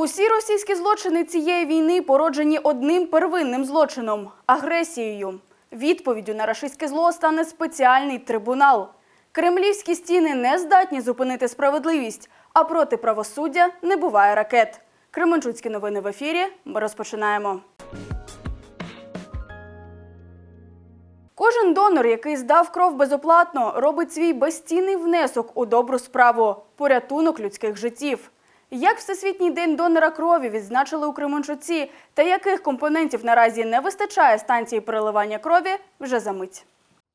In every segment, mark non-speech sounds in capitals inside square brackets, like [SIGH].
Усі російські злочини цієї війни породжені одним первинним злочином агресією. Відповіддю на рашистське зло стане спеціальний трибунал. Кремлівські стіни не здатні зупинити справедливість, а проти правосуддя не буває ракет. Кременчуцькі новини в ефірі. Ми розпочинаємо. Кожен донор, який здав кров безоплатно, робить свій безцінний внесок у добру справу порятунок людських життів. Як Всесвітній день донора крові відзначили у Кременчуці та яких компонентів наразі не вистачає станції переливання крові, вже за мить.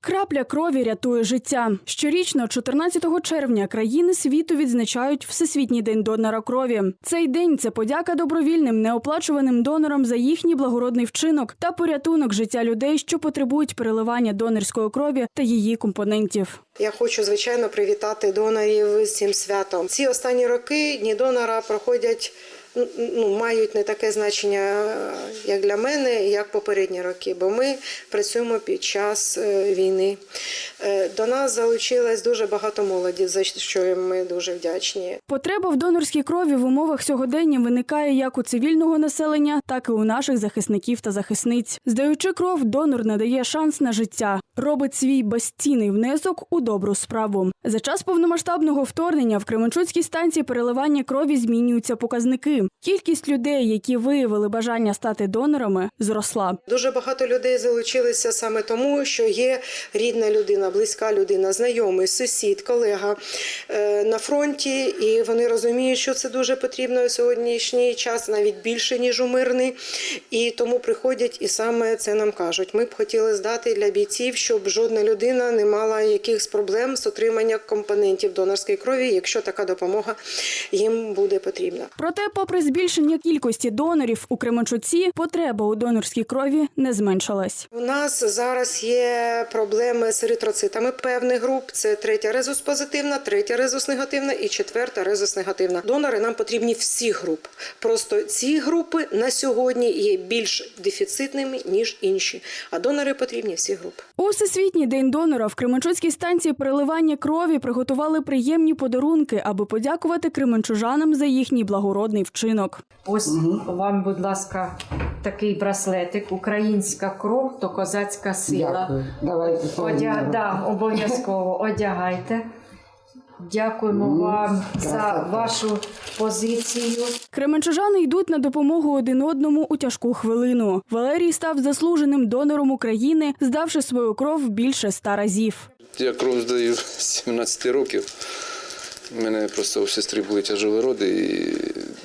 Крапля крові рятує життя. Щорічно, 14 червня, країни світу відзначають Всесвітній день донора крові. Цей день це подяка добровільним неоплачуваним донорам за їхній благородний вчинок та порятунок життя людей, що потребують переливання донорської крові та її компонентів. Я хочу звичайно привітати донорів з цим святом. Ці останні роки дні донора проходять. Ну, мають не таке значення, як для мене, як попередні роки, бо ми працюємо під час е, війни. Е, До нас залучилось дуже багато молоді, за що ми дуже вдячні. Потреба в донорській крові в умовах сьогодення виникає як у цивільного населення, так і у наших захисників та захисниць. Здаючи кров, донор надає шанс на життя, робить свій безцінний внесок у добру справу. За час повномасштабного вторгнення в Кременчуцькій станції переливання крові змінюються показники. Кількість людей, які виявили бажання стати донорами, зросла. Дуже багато людей залучилися саме тому, що є рідна людина, близька людина, знайомий, сусід, колега е, на фронті, і вони розуміють, що це дуже потрібно у сьогоднішній час, навіть більше ніж у мирний. І тому приходять і саме це нам кажуть. Ми б хотіли здати для бійців, щоб жодна людина не мала якихось проблем з отриманням компонентів донорської крові, якщо така допомога їм буде потрібна. Проте, попри збільшення кількості донорів у Кременчуці, потреба у донорській крові не зменшилась. У нас зараз є проблеми з еритроцитами певних груп. Це третя резус позитивна, третя резус негативна і четверта резус негативна. Донори нам потрібні всі груп. Просто ці групи на сьогодні є більш дефіцитними ніж інші. А донори потрібні всі групи. У Всесвітній день донора в Кременчуцькій станції переливання крові приготували приємні подарунки, аби подякувати кременчужанам за їхній благородний вчинок. Ось вам, будь ласка, такий браслетик. Українська кров то козацька сила. Дякую. Давайте Одя... Да, обов'язково одягайте. Дякуємо вам за вашу позицію. Кременчужани йдуть на допомогу один одному у тяжку хвилину. Валерій став заслуженим донором України, здавши свою кров більше ста разів. Я кров здаю з 17 років. У мене просто у сестри були тяжелі роди, і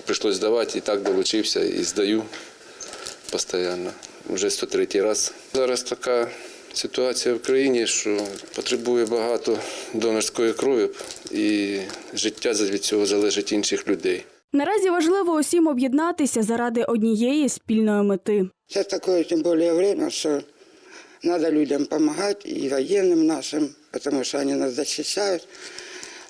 прийшлося здавати, і так долучився, і здаю постійно. Вже 103 раз. Зараз така ситуація в країні, що потребує багато донорської крові, і життя від цього залежить інших людей. Наразі важливо усім об'єднатися заради однієї спільної мети. Сейчас такое тем более время, что надо людям помогать и военным нашим, потому что они нас защищают.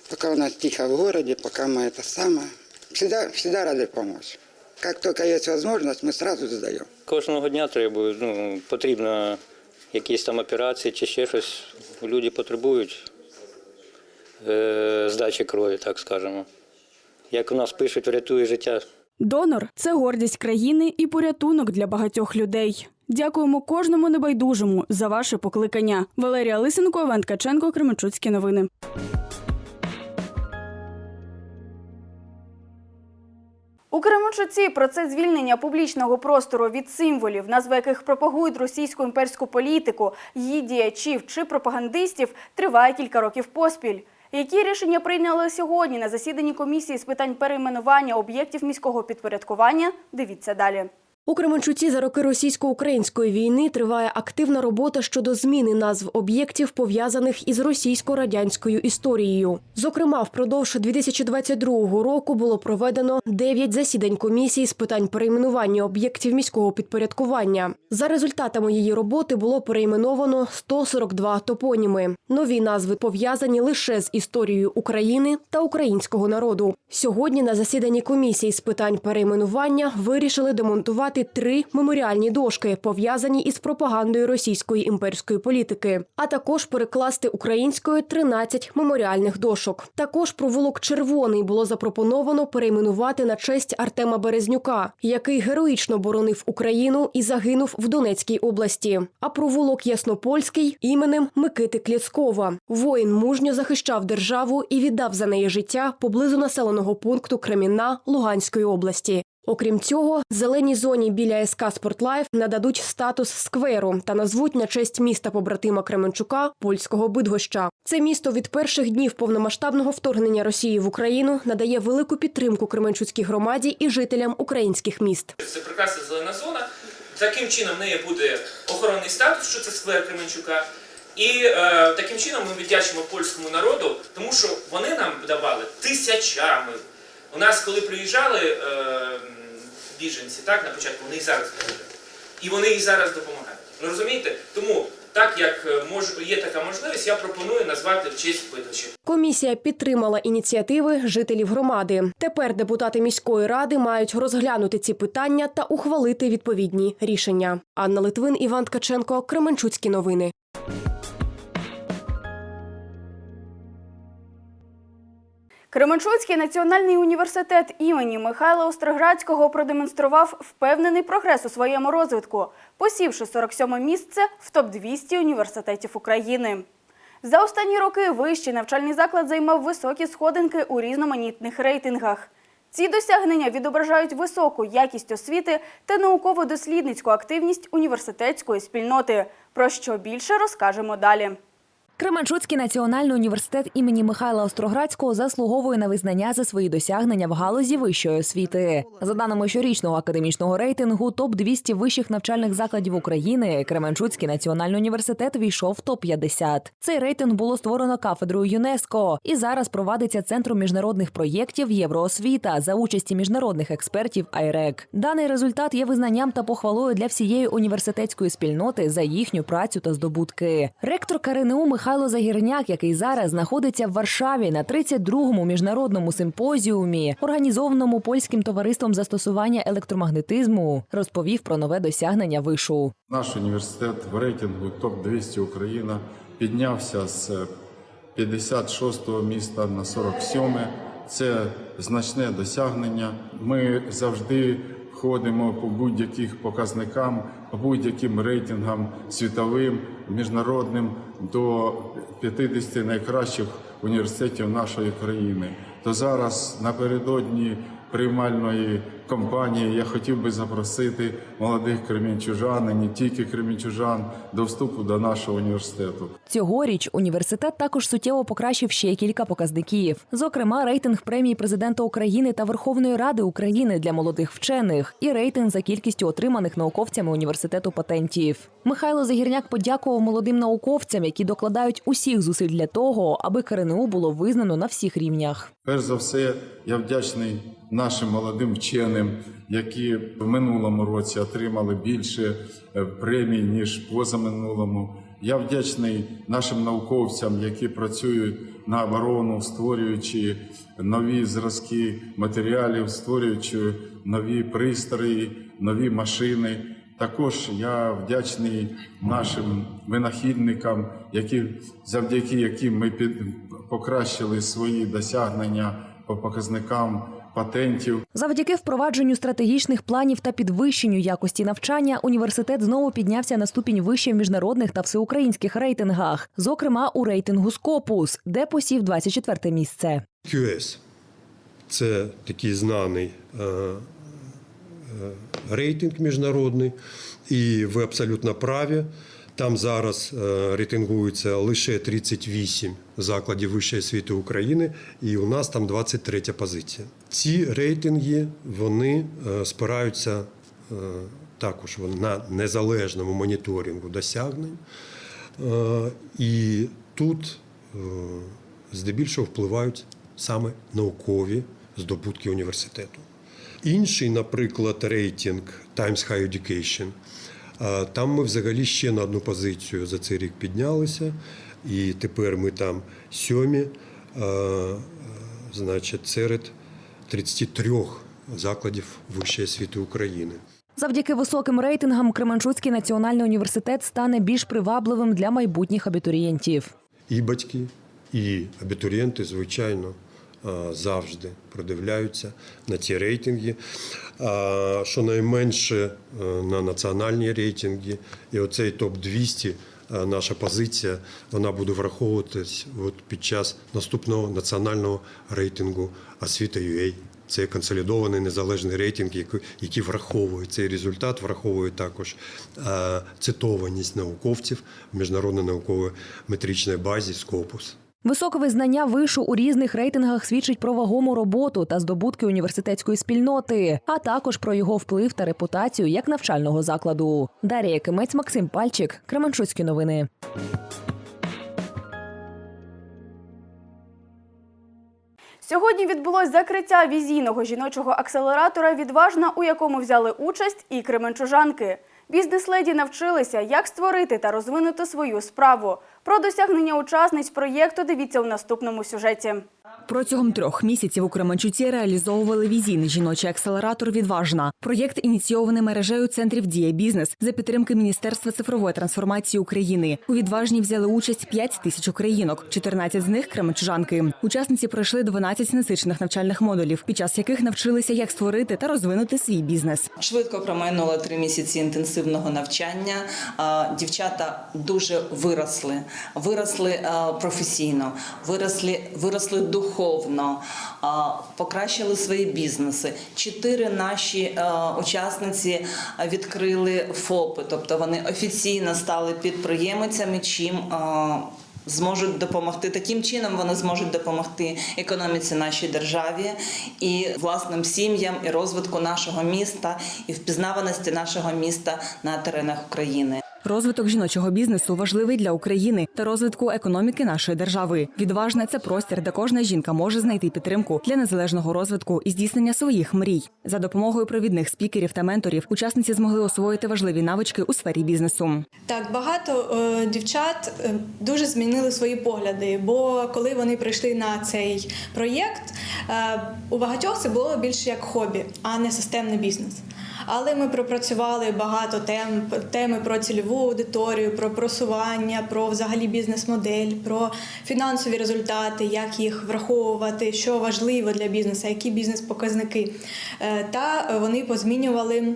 Пока у нас тихо в городе, пока мы это самое. Всегда, всегда рады помочь. Как только есть возможность, мы сразу сдаем. Кожного дня треба, ну, потрібно якісь там операції чи ще щось. Люди потребують е, здачі крові, так скажемо. Як у нас пишуть, врятує життя. Донор це гордість країни і порятунок для багатьох людей. Дякуємо кожному небайдужому за ваше покликання. Валерія Лисенко, Іван Ткаченко, Кременчуцькі новини. У Кременчуці процес звільнення публічного простору від символів, назви яких пропагують російську імперську політику, її діячів чи пропагандистів, триває кілька років поспіль. Які рішення прийняли сьогодні на засіданні комісії з питань перейменування об'єктів міського підпорядкування? Дивіться далі. У Кременчуці за роки російсько-української війни триває активна робота щодо зміни назв об'єктів, пов'язаних із російсько-радянською історією. Зокрема, впродовж 2022 року було проведено 9 засідань комісії з питань перейменування об'єктів міського підпорядкування. За результатами її роботи було перейменовано 142 топоніми. Нові назви пов'язані лише з історією України та українського народу. Сьогодні на засіданні комісії з питань перейменування вирішили демонтувати вмонтувати три меморіальні дошки, пов'язані із пропагандою російської імперської політики, а також перекласти українською 13 меморіальних дошок. Також провулок Червоний було запропоновано перейменувати на честь Артема Березнюка, який героїчно боронив Україну і загинув в Донецькій області. А провулок Яснопольський іменем Микити Клєцкова. Воїн мужньо захищав державу і віддав за неї життя поблизу населеного пункту Кремінна Луганської області. Окрім цього, зеленій зоні біля СК «Спортлайф» нададуть статус скверу та назвуть на честь міста побратима Кременчука польського Бидгоща. Це місто від перших днів повномасштабного вторгнення Росії в Україну надає велику підтримку Кременчуцькій громаді і жителям українських міст. Це прекрасна зелена зона. Таким чином в неї буде охоронний статус, що це сквер Кременчука. І е, таким чином ми віддячимо польському народу, тому що вони нам давали тисячами. У нас, коли приїжджали е, біженці, так, на початку, вони і зараз приїжджають. І вони і зараз допомагають. Ну розумієте? Тому, так як е, мож, є така можливість, я пропоную назвати в честь видачі. Комісія підтримала ініціативи жителів громади. Тепер депутати міської ради мають розглянути ці питання та ухвалити відповідні рішення. Анна Литвин, Іван Ткаченко, Кременчуцькі новини. Кременчуцький національний університет імені Михайла Остроградського продемонстрував впевнений прогрес у своєму розвитку, посівши 47 місце в топ-200 університетів України. За останні роки вищий навчальний заклад займав високі сходинки у різноманітних рейтингах. Ці досягнення відображають високу якість освіти та науково-дослідницьку активність університетської спільноти. Про що більше розкажемо далі. Кременчуцький національний університет імені Михайла Остроградського заслуговує на визнання за свої досягнення в галузі вищої освіти. За даними щорічного академічного рейтингу, топ 200 вищих навчальних закладів України. Кременчуцький національний університет війшов в топ 50 Цей рейтинг було створено кафедрою ЮНЕСКО і зараз провадиться центром міжнародних проєктів Євроосвіта за участі міжнародних експертів АЙРЕК. Даний результат є визнанням та похвалою для всієї університетської спільноти за їхню працю та здобутки. Ректор КРНУ Михайло Загірняк, який зараз знаходиться в Варшаві на 32-му міжнародному симпозіумі, організованому польським товариством застосування електромагнетизму, розповів про нове досягнення вишу. Наш університет в рейтингу ТОП-200 Україна піднявся з 56-го міста на 47-ме. Це значне досягнення. Ми завжди ходимо по будь-яких показникам, по будь-яким рейтингам світовим, міжнародним до 50 найкращих університетів нашої країни. То зараз напередодні приймальної кампанії я хотів би запросити молодих кремінчужан, і не тільки кремінчужан, до вступу до нашого університету. Цьогоріч університет також суттєво покращив ще кілька показників. Зокрема, рейтинг премії президента України та Верховної Ради України для молодих вчених і рейтинг за кількістю отриманих науковцями університету патентів. Михайло Загірняк подякував молодим науковцям, які докладають усіх зусиль для того, аби КРНУ було визнано на всіх рівнях. Перш за все, я вдячний нашим молодим вченим, які в минулому році отримали більше е, премій ніж позаминулому. Я вдячний нашим науковцям, які працюють на оборону, створюючи нові зразки матеріалів, створюючи нові пристрої, нові машини. Також я вдячний нашим винахідникам, які завдяки яким ми під покращили свої досягнення по показникам патентів. Завдяки впровадженню стратегічних планів та підвищенню якості навчання університет знову піднявся на ступінь вище в міжнародних та всеукраїнських рейтингах, зокрема у рейтингу Скопус, де посів 24 місце. QS. Це такий знаний е, е, рейтинг міжнародний, і ви абсолютно праві. Там зараз е, рейтингується лише 38 закладів вищої освіти України, і у нас там 23 позиція. Ці рейтинги вони е, спираються е, також на незалежному моніторингу досягнень. І тут здебільшого впливають саме наукові здобутки університету. Інший, наприклад, рейтинг Times Higher Education. Там ми взагалі ще на одну позицію за цей рік піднялися, і тепер ми там сьомі, значить, серед 33 закладів вищої освіти України. Завдяки високим рейтингам Кременчуцький національний університет стане більш привабливим для майбутніх абітурієнтів. І батьки, і абітурієнти, звичайно, завжди придивляються на ці рейтинги. А, Щонайменше е, на національні рейтинги. І оцей топ-200, е, наша позиція, вона буде враховуватись от під час наступного національного рейтингу освіта UA. Це консолідований незалежний рейтинг, який, враховує цей результат, враховує також е, цитованість науковців в міжнародно науковій метричній базі Scopus. Високе визнання вишу у різних рейтингах свідчить про вагому роботу та здобутки університетської спільноти, а також про його вплив та репутацію як навчального закладу. Дарія Кимець, Максим Пальчик, Кременчуцькі новини. Сьогодні відбулось закриття візійного жіночого акселератора Відважна, у якому взяли участь і кременчужанки. Бізнес-леді навчилися, як створити та розвинути свою справу. Про досягнення учасниць проєкту дивіться у наступному сюжеті. Протягом трьох місяців у Кременчуці реалізовували візійний жіночий акселератор Відважна. Проєкт ініційований мережею центрів Дія бізнес за підтримки Міністерства цифрової трансформації України. У відважній взяли участь 5 тисяч українок, 14 з них кременчужанки. Учасниці пройшли 12 насичених навчальних модулів, під час яких навчилися, як створити та розвинути свій бізнес. Швидко промайнуло три місяці інтенсивного навчання. А, Дівчата дуже виросли, виросли професійно, виросли, виросли духовно, покращили свої бізнеси. Чотири наші учасниці відкрили ФОПи, тобто вони офіційно стали підприємицями, чим зможуть допомогти таким чином. Вони зможуть допомогти економіці нашій державі і власним сім'ям, і розвитку нашого міста, і впізнаваності нашого міста на теренах України. Розвиток жіночого бізнесу важливий для України та розвитку економіки нашої держави. Відважна це простір, де кожна жінка може знайти підтримку для незалежного розвитку і здійснення своїх мрій. За допомогою провідних спікерів та менторів учасниці змогли освоїти важливі навички у сфері бізнесу. Так, багато е, дівчат е, дуже змінили свої погляди, бо коли вони прийшли на цей проєкт, е, у багатьох це було більше як хобі, а не системний бізнес. Але ми пропрацювали багато тем, теми про цільову аудиторію, про просування, про взагалі бізнес-модель, про фінансові результати, як їх враховувати, що важливо для бізнесу, які бізнес-показники. Е, Та вони позмінювали.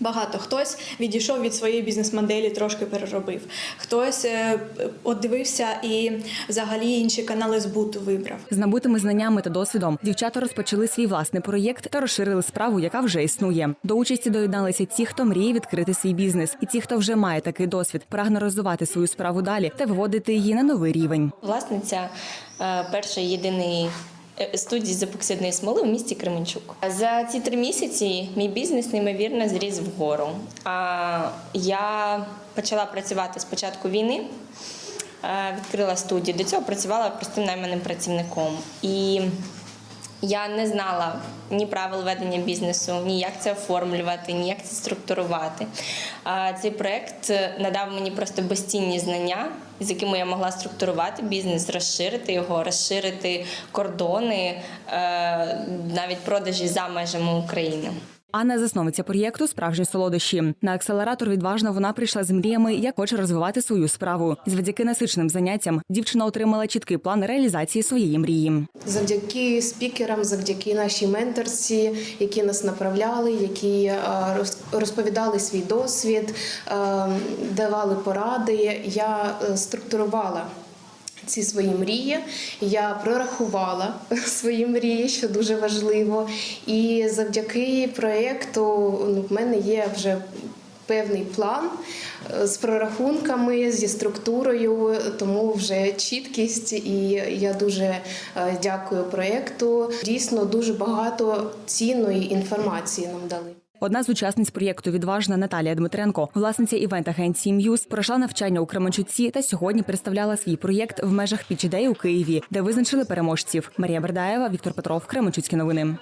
Багато хтось відійшов від своєї бізнес-моделі, трошки переробив. Хтось е, от дивився і взагалі інші канали збуту вибрав. З набутими знаннями та досвідом дівчата розпочали свій власний проєкт та розширили справу, яка вже існує. До участі доєдналися ті, хто мріє відкрити свій бізнес, і ті, хто вже має такий досвід, прагне розвивати свою справу далі та виводити її на новий рівень. власниця е, першої єдиної е, студії з епоксидної смоли в місті Кременчук. За ці три місяці мій бізнес неймовірно зріс вгору. Я почала працювати з початку війни. е, Відкрила студію. До цього працювала простим найманим працівником. І я не знала ні правил ведення бізнесу, ні як це оформлювати, ні як це структурувати. А Цей проект надав мені просто безцінні знання, з якими я могла структурувати бізнес, розширити його, розширити кордони, е, навіть продажі за межами України. Анна засновниця проєкту Справжні солодощі. На акселератор відважна вона прийшла з мріями, як хоче розвивати свою справу. Завдяки насиченим заняттям дівчина отримала чіткий план реалізації своєї мрії. Завдяки спікерам, завдяки нашій менторці, які нас направляли, які е, розповідали свій досвід, е, давали поради. Я е, структурувала. Ці свої мрії я прорахувала [LAUGHS] свої мрії, що дуже важливо. І завдяки проєкту ну, в мене є вже певний план е, з прорахунками, зі структурою, тому вже чіткість. І я дуже е, дякую проєкту. Дійсно, дуже багато цінної інформації нам дали. Одна з учасниць проєкту Відважна Наталія Дмитренко, власниця івент-агенції М'юз, пройшла навчання у Кременчуці та сьогодні представляла свій проєкт в межах Пічідей у Києві, де визначили переможців. Марія Бердаєва, Віктор Петров, Кременчуцькі новини.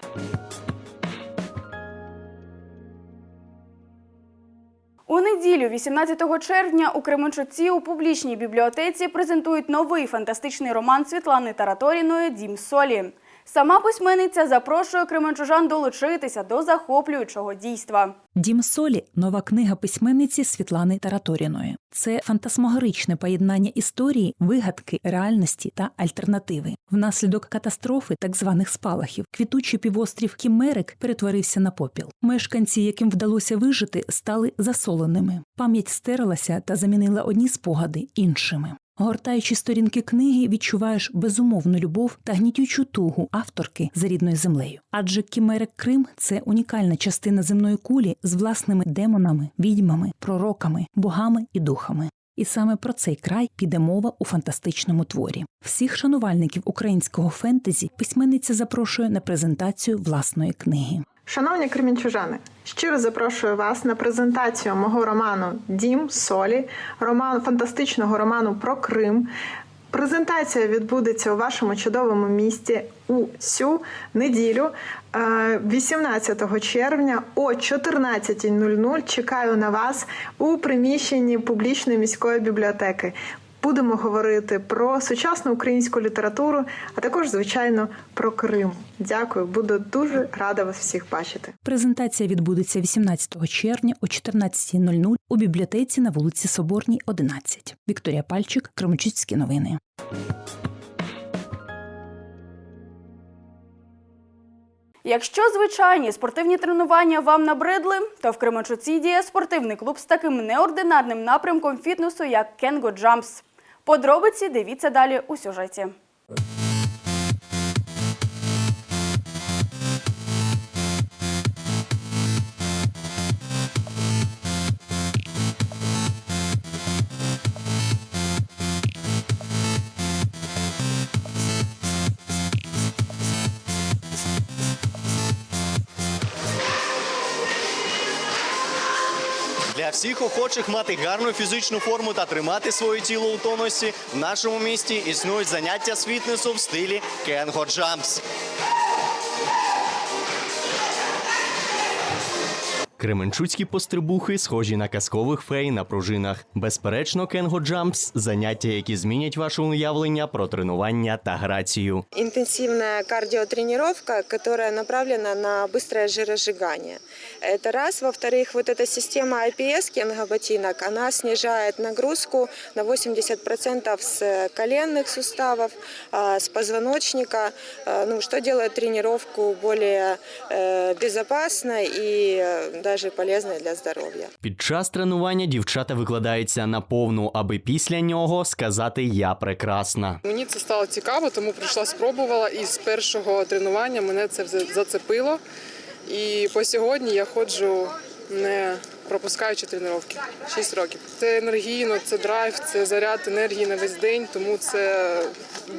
У неділю, 18 червня, у Кременчуці у публічній бібліотеці презентують новий фантастичний роман Світлани Тараторіної Дім солі. Сама письменниця запрошує кременчужан долучитися до захоплюючого дійства. Дім солі нова книга письменниці Світлани Тараторіної. Це фантасмагоричне поєднання історії, вигадки, реальності та альтернативи. Внаслідок катастрофи так званих спалахів квітучий півострів Кімерик перетворився на попіл. Мешканці, яким вдалося вижити, стали засоленими. Пам'ять стерлася та замінила одні спогади іншими. Гортаючи сторінки книги, відчуваєш безумовну любов та гнітючу тугу авторки за рідною землею. Адже Кімерик Крим це унікальна частина земної кулі з власними демонами, відьмами, пророками, богами і духами. І саме про цей край піде мова у фантастичному творі. Всіх шанувальників українського фентезі письменниця запрошує на презентацію власної книги. Шановні кремінчужани, щиро запрошую вас на презентацію мого роману Дім солі, роман фантастичного роману про Крим. Презентація відбудеться у вашому чудовому місті у цю неділю, е, 18 червня о 14.00. Чекаю на вас у приміщенні публічної міської бібліотеки. Будемо говорити про сучасну українську літературу, а також, звичайно, про Крим. Дякую, буду дуже рада вас всіх бачити. Презентація відбудеться 18 червня о 14.00 у бібліотеці на вулиці Соборній, 11. Вікторія Пальчик, Кременчуцькі новини. Якщо звичайні спортивні тренування вам набридли, то в Кременчуці діє спортивний клуб з таким неординарним напрямком фітнесу, як Кенго Джампс. Подробиці дивіться далі у сюжеті. Всіх охочих мати гарну фізичну форму та тримати своє тіло у тонусі в нашому місті існують заняття з фітнесу в стилі Кенго Джампс. Кременчуцькі пострибухи схожі на казкових фей на пружинах. Безперечно, Кенго Джампс заняття, які змінять ваше уявлення про тренування та грацію. интенсивная кардиотренировка, которая направлена на быстрое жиросжигание. Это раз. Во-вторых, вот эта система IPS Кенга ботинок, она снижает нагрузку на 80% с коленных суставов, а, с позвоночника, а, ну, что делает тренировку более э, безопасной и э, даже полезной для здоровья. Під час тренування дівчата викладаються на повну, аби після нього сказати Я прекрасна. Мені це стало цікаво, тому прийшла, спробувала, і з першого тренування мене це зацепило. І по сьогодні я ходжу не пропускаючи тренування. 6 років. Це енергійно, це драйв, це заряд енергії на весь день, тому це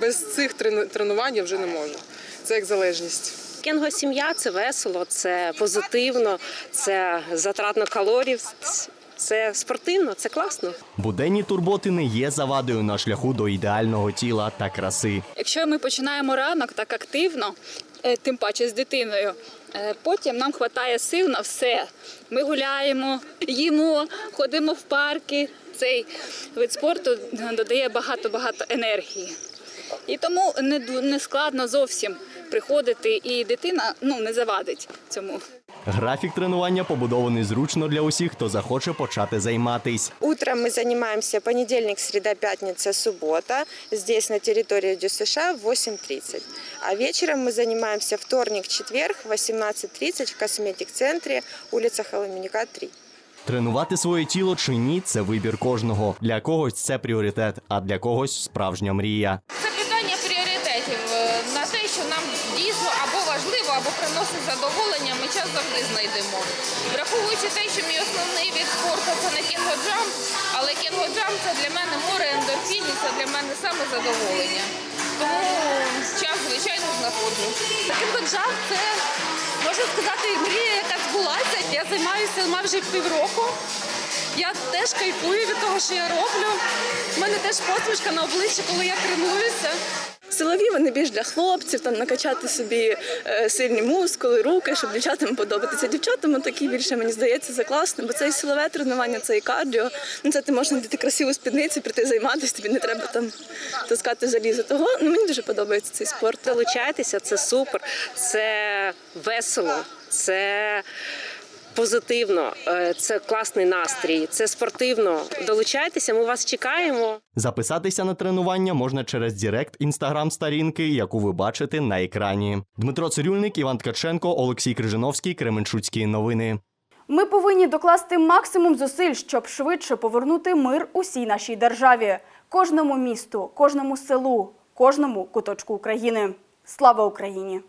без цих тренувань я вже не можу. Це як залежність. Кенго сім'я це весело, це позитивно, це затратно калорій, це спортивно, це класно. Буденні турботи не є завадою на шляху до ідеального тіла та краси. Якщо ми починаємо ранок так активно, е, тим паче з дитиною, е, потім нам вистачає сил на все. Ми гуляємо, їмо, ходимо в парки. Цей вид спорту додає багато-багато енергії. І тому не складно зовсім приходити, і дитина ну, не завадить цьому. Графік тренування побудований зручно для усіх, хто захоче почати займатись. Утром мы занимаемся понедельник, среда, пятница, суббота. Здесь на территории ДЮСШ в 8.30. А вечером мы занимаемся вторник, четверг в 18.30 в косметик-центре, улица Холоменюка, 3. Тренувати своє тіло чи ні це вибір кожного. Для когось це пріоритет, а для когось справжня мрія. Або приносить задоволення, ми час завжди знайдемо. Враховуючи те, що мій основний від спорту це не кінгоджамп, але кінгоджамп це для мене море ендорфінів, це для мене саме задоволення. Тому час, звичайно, знаходжу. Кінгоджамп це можна сказати мрія, яка збулася. Я займаюся майже півроку. Я теж кайфую від того, що я роблю. У мене теж посмішка на обличчі, коли я тренуюся. Силові, вони більш для хлопців, там накачати собі е, сильні мускули, руки, щоб дівчатам подобатися. Дівчатам такі більше, мені здається, це класно, бо це і силове тренування, це і кардіо. Ну, це ти можеш надіти красиву спідницю, прийти займатися, тобі не треба там таскати залізо. Того ну, мені дуже подобається цей спорт. Долучайтеся, це супер, це весело, це позитивно, е, це класний настрій, це спортивно. Долучайтеся, ми вас чекаємо. Записатися на тренування можна через Дірект інстаграм-сторінки, яку ви бачите на екрані. Дмитро Цирюльник, Іван Ткаченко, Олексій Крижиновський, Кременчуцькі новини. Ми повинні докласти максимум зусиль, щоб швидше повернути мир усій нашій державі, кожному місту, кожному селу, кожному куточку України. Слава Україні!